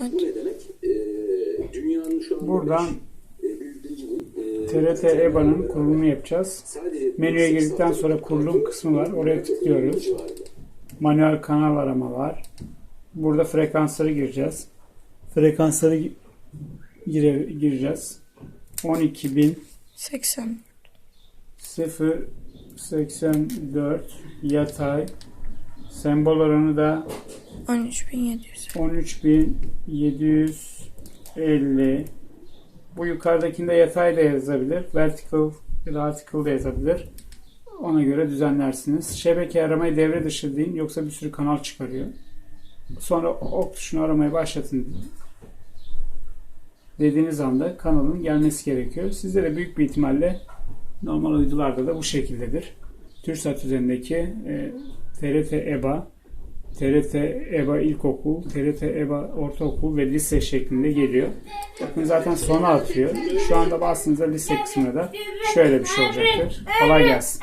Bu ne demek? Ee, dünyanın şu anda Buradan beş, e, e, TRT EBA'nın kurulumunu yapacağız. Menüye girdikten sonra kurulum kısmı var. Oraya tıklıyoruz. Manuel kanal arama var. Burada frekansları gireceğiz. Frekansları gi- gire, gireceğiz. 12.000 80. 084 yatay sembol oranı da 13700. 13750 bu yukarıdakinde yatay da yazabilir. Vertical ya da article da yazabilir. Ona göre düzenlersiniz. Şebeke aramayı devre dışı deyin yoksa bir sürü kanal çıkarıyor. Sonra ok tuşunu aramaya başlatın dediğiniz anda kanalın gelmesi gerekiyor. Sizde de büyük bir ihtimalle normal uydularda da bu şekildedir. TürkSat üzerindeki e, TRT EBA, TRT EBA İlkokul, TRT EBA Ortaokul ve lise şeklinde geliyor. Bakın zaten sona atıyor. Şu anda bastığınızda lise kısmında da şöyle bir şey olacaktır. Kolay gelsin.